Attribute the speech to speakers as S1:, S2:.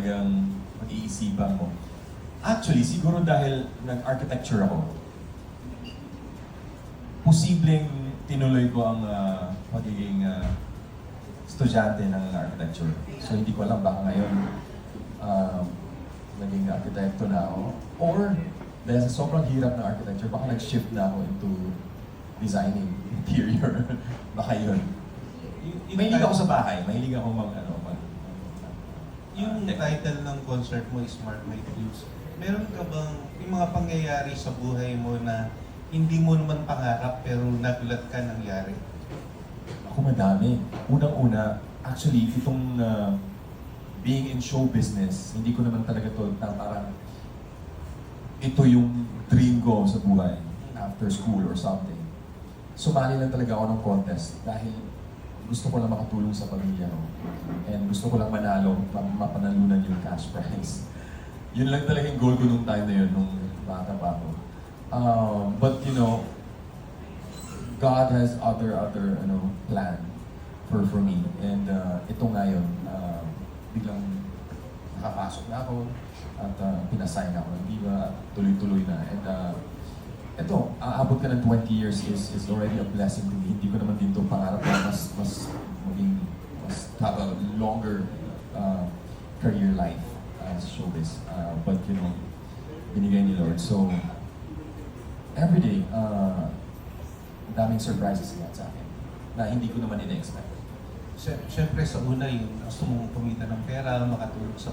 S1: talagang pag-iisipan mo. Actually, siguro dahil nag-architecture ako, posibleng tinuloy ko ang ah, pagiging ah, estudyante ng architecture. So hindi ko alam baka ngayon um, naging arkitekto na ako. Or dahil sa sobrang hirap ng architecture, baka nag-shift na ako into designing interior. baka yun. Mahilig ako sa bahay. Mahilig ako mag, ano,
S2: Yung title ng concert mo is Smart My Dreams. Meron ka bang yung mga pangyayari sa buhay mo na hindi mo naman pangarap pero nagulat ka nangyari?
S1: Ako madami. Unang-una, actually, itong uh, being in show business, hindi ko naman talaga to na parang ito yung dream ko sa buhay after school or something. Sumali lang talaga ako ng contest dahil gusto ko lang makatulong sa pamilya ko. And gusto ko lang manalo, ma- mapanalunan yung cash prize. Yun lang talaga yung goal ko nung time na yun, nung bata pa ako. Um, but you know, God has other other ano plan for for me and uh, ito ngayon uh, biglang nakapasok na ako at uh, pinasign ako ng Viva tuloy-tuloy na and uh, ito aabot ka ng 20 years is is already a blessing to me hindi ko naman din to pangarap na have a longer uh, career life as showbiz uh, but you know binigay ni Lord so every day uh, daming surprises nga sa akin na hindi ko naman ina-expect.
S2: Siyempre sa una yung gusto mong kumita ng pera, makatulong sa